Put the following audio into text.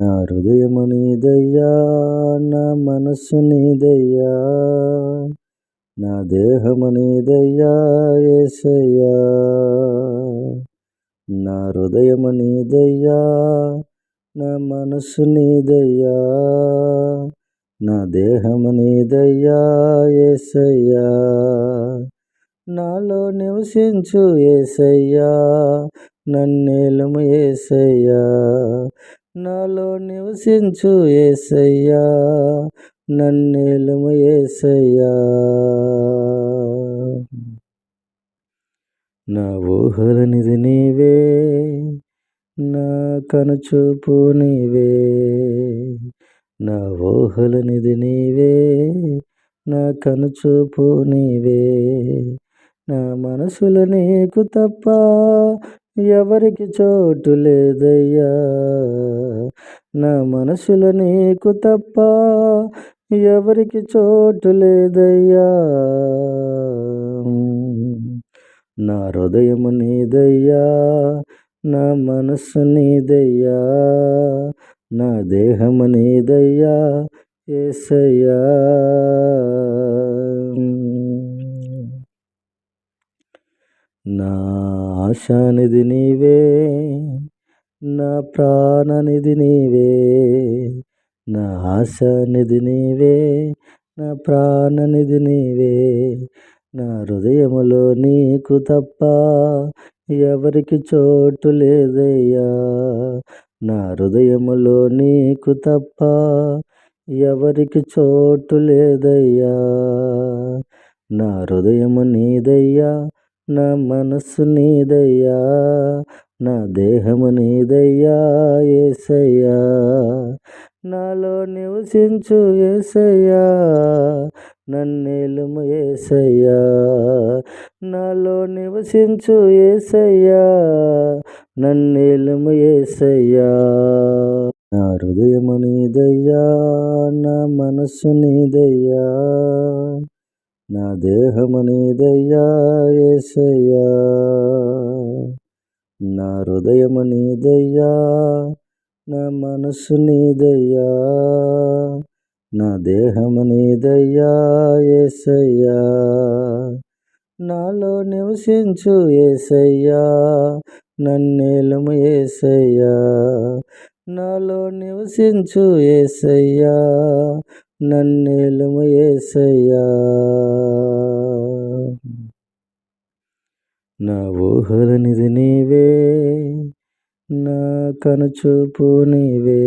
నా హృదయము నీదయ్యా నా మనస్సు నీదయ్యా నా దేహము నీదయ్యా ఏసయ్యా. నా హృదయము నీదయ్యా నా మనస్సు నీదయ్యా నా దేహము నీదయ్యా ఏసయ్యా. నాలో నివసించు ఏసయ్యా నన్నేలము ఏసయ్యా. నాలో నివసించు ఏసయ్యా. నన్నేలము ఏసయ్యా. నా ఊహలనిది నీవే నా కనుచూపు నీవే. నా ఊహలనిది నీవే నా కనుచూపు నీవే. నా మనసులు నీకు తప్ప ఎవరికి చోటు లేదయ్యా? నా మనసులో నీకు తప్ప ఎవరికి చోటు లేదయ్యా? నా హృదయము నీదయ్యా నా మనస్సు నీదయ్యా నా దేహము నీదయ్యా ఏసయ్యా. నా ఆశానిది నీవే నా ప్రాణనిది నీవే నా ఆశానిది నీవే నా ప్రాణనిది నీవే. నా హృదయములో నీకు తప్ప ఎవరికి చోటు లేదయ్యా. నా హృదయములో నీకు తప్ప ఎవరికి చోటు లేదయ్యా. నా హృదయము నీదయ్యా నా మనస్సు నీదయ్యా నా దేహము నీదయ్యా ఏసయ్యా. నాలో నివసించు ఏసయ్యా నన్నేలుము ఏసయ్యా. నాలో నివసించు ఏసయ్యా నన్నేలుము ఏసయ్యా. నా హృదయము నీదయ్యా నా మనస్సు నీదయ్యా. నా దేహము ఏసయ్యా. నా హృదయమనీదయ్యా నా మనసు నీదయ్యా. నా దేహము ఏసయ్యా. నాలో నివసించు ఏసయ్యా నన్నేలము ఏసయ్యా. నాలో నివసించు ఏసయ్యా నన్నేలుము ఏసయ్యా. నా ఊహలనిది నీవే నా కనుచూపు నీవే.